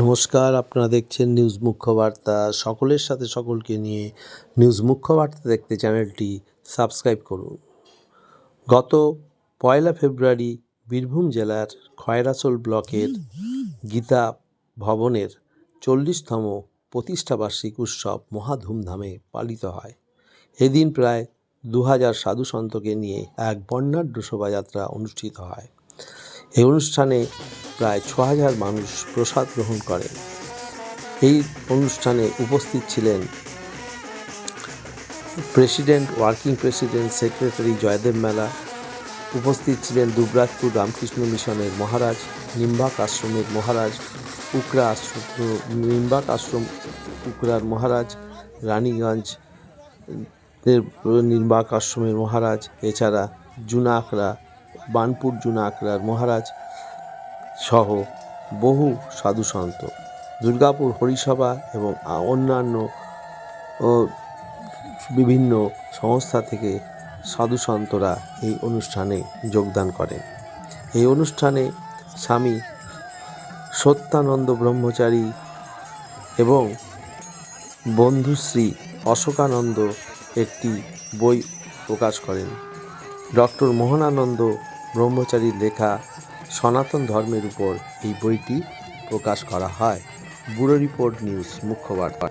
নমস্কার, আপনারা দেখছেন নিউজ মুখ্য বার্তা সকলের সাথে সকলকে নিয়ে নিউজ মুখ্য বার্তা দেখতে চ্যানেলটি সাবস্ক্রাইব করুন। গত পয়লা ফেব্রুয়ারি বীরভূম জেলার খয়রাসোল ব্লকের গীতা ভবনের চল্লিশতম প্রতিষ্ঠাবার্ষিক উৎসব মহা ধুমধামে পালিত হয়। এদিন প্রায় দু হাজার সাধু সন্তকে নিয়ে এক বর্ণাঢ্য শোভাযাত্রা অনুষ্ঠিত হয়। এই অনুষ্ঠানে প্রায় ছ হাজার মানুষ প্রসাদ গ্রহণ করেন। এই অনুষ্ঠানে উপস্থিত ছিলেন president, working president, secretary Joydev মেলা, উপস্থিত ছিলেন দুবরাজপুর রামকৃষ্ণ মিশনের মহারাজ, নিম্বাক আশ্রমের মহারাজ, উকরা আশ্রম, নিম্বাক আশ্রম উকরার মহারাজ, রানীগঞ্জ নির্বাক আশ্রমের মহারাজ, এছাড়া জুনা আখড়া বানপুর জুনা আখড়ার মহারাজ সহ বহু সাধু সন্ত, দুর্গাপুর হরিসভা এবং অন্যান্য বিভিন্ন সংস্থা থেকে সাধু সন্তরা এই অনুষ্ঠানে যোগদান করেন। এই অনুষ্ঠানে স্বামী সত্যানন্দ ব্রহ্মচারী এবং বন্ধুশ্রী অশোকানন্দ একটি বই প্রকাশ করেন। ডক্টর মোহনানন্দ ব্রহ্মচারীর লেখা সনাতন ধর্মের উপর এই বইটি প্রকাশ করা হয়। ব্যুরো রিপোর্ট নিউজ মুখ্য বার্তা।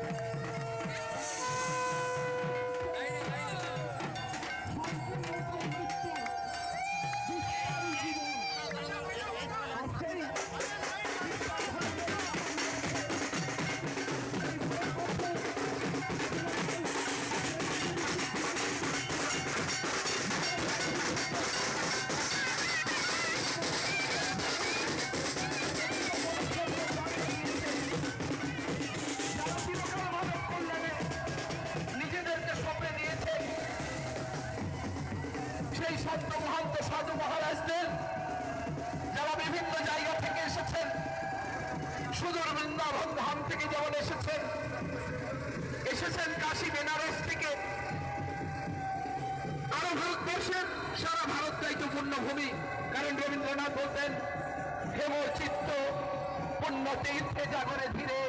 হেম করে ধীরে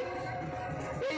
এই